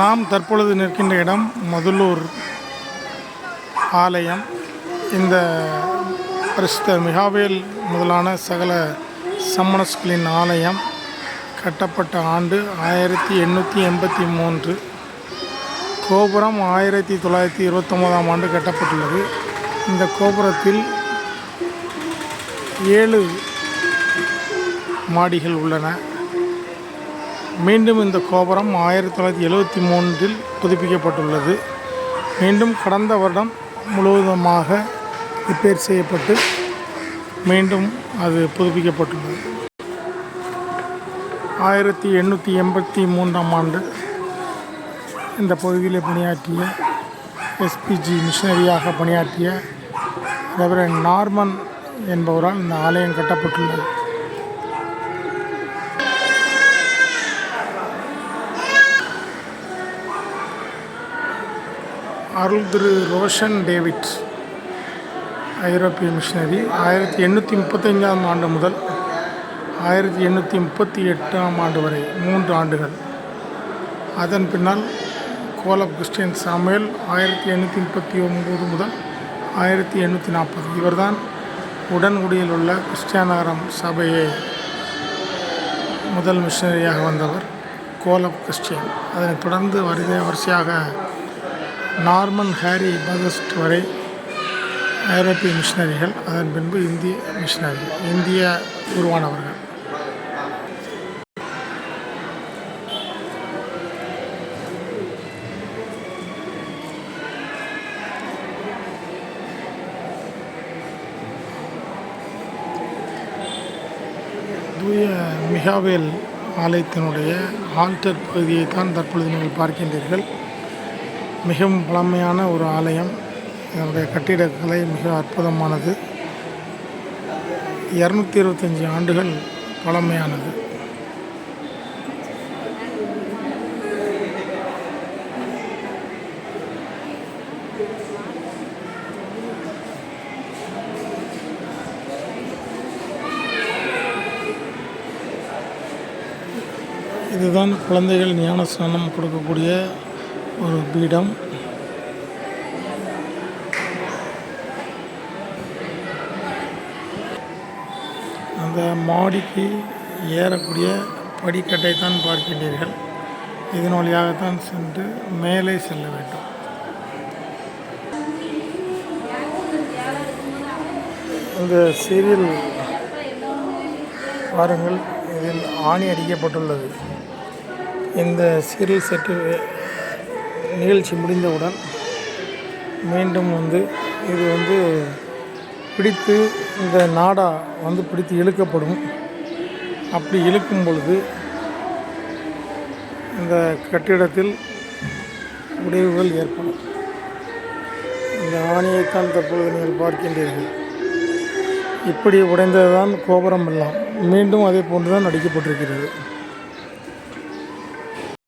நாம் தற்பொழுது நிற்கின்ற இடம் மதுளூர் ஆலயம். இந்த பிரசித்த மிகாவேல் முதலான சகல சம்மணஸ்களின் ஆலயம் கட்டப்பட்ட ஆண்டு ஆயிரத்தி எண்ணூற்றி எண்பத்தி மூன்று. கோபுரம் ஆயிரத்தி தொள்ளாயிரத்தி இருபத்தொம்போதாம் ஆண்டு கட்டப்பட்டுள்ளது. இந்த கோபுரத்தில் ஏழு மாடிகள் உள்ளன. மீண்டும் இந்த கோபுரம் ஆயிரத்தி தொள்ளாயிரத்தி எழுவத்தி மூன்றில் புதுப்பிக்கப்பட்டுள்ளது. மீண்டும் கடந்த வருடம் முழுவதுமாக ரிப்பேர் செய்யப்பட்டு மீண்டும் அது புதுப்பிக்கப்பட்டுள்ளது. ஆயிரத்தி எண்ணூற்றி எண்பத்தி மூன்றாம் ஆண்டு இந்த பகுதியில் பணியாற்றிய எஸ்பிஜி மிஷனரியாக பணியாற்றிய ரெவரன் நார்மன் என்பவரால் இந்த ஆலயம் கட்டப்பட்டுள்ளது. அருள் திரு ரோஷன் டேவிட் ஐரோப்பிய மிஷினரி. ஆயிரத்தி எண்ணூற்றி முப்பத்தஞ்சாம் ஆண்டு முதல் ஆயிரத்தி எண்ணூற்றி முப்பத்தி எட்டாம் ஆண்டு வரை மூன்று ஆண்டுகள். அதன் பின்னால் கோலப் கிறிஸ்டியன் சாமுவேல் ஆயிரத்தி எண்ணூற்றி முப்பத்தி ஒம்பது முதல் ஆயிரத்தி எண்ணூற்றி நாற்பது. இவர்தான் உடன்குடியில் உள்ள கிறிஸ்டியானகரம் சபையை முதல் மிஷனரியாக வந்தவர் கோலப் கிறிஸ்டியன். அதனைத் தொடர்ந்து வரிசை வரிசையாக நார்மன் ஹாரி பகஸ்ட் வரை ஐரோப்பிய மிஷினரிகள் அதன் பின்பு இந்திய மிஷனரி இந்திய உருவானவர்கள். தூய மிகாவேல் ஆலயத்தினுடைய ஆல்டர் பகுதியை தான் தற்பொழுது நீங்கள் பார்க்கின்றீர்கள். மிகவும் பழமையான ஒரு ஆலயம். இதனுடைய கட்டிடக்கலை மிக அற்புதமானது. இரநூத்தி இருபத்தஞ்சி ஆண்டுகள் பழமையானது இதுதான் குழந்தைகள் ஞான ஸ்நானம் கொடுக்கக்கூடிய ஒரு பீடம். அந்த மாடிக்கு ஏறக்கூடிய படிக்கட்டை தான் பார்க்கின்றீர்கள். இதன் வழியாகத்தான் சென்று மேலே செல்ல வேண்டும். இந்த சீரியல் பாருங்கள் இதில் ஆணி அடிக்கப்பட்டுள்ளது. இந்த சீரியல் செட்டு நிகழ்ச்சி முடிந்தவுடன் மீண்டும் வந்து இது வந்து பிடித்து இந்த நாடா வந்து பிடித்து இழுக்கப்படும். அப்படி இழுக்கும் பொழுது இந்த கட்டிடத்தில் உடைவுகள் ஏற்படும். இந்த ஆணியைத்தான் தற்போது நீங்கள் பார்க்கின்றீர்கள். இப்படி உடைந்ததுதான் கோபுரம் எல்லாம். மீண்டும் அதே போன்று தான் அடிக்கப்பட்டிருக்கிறது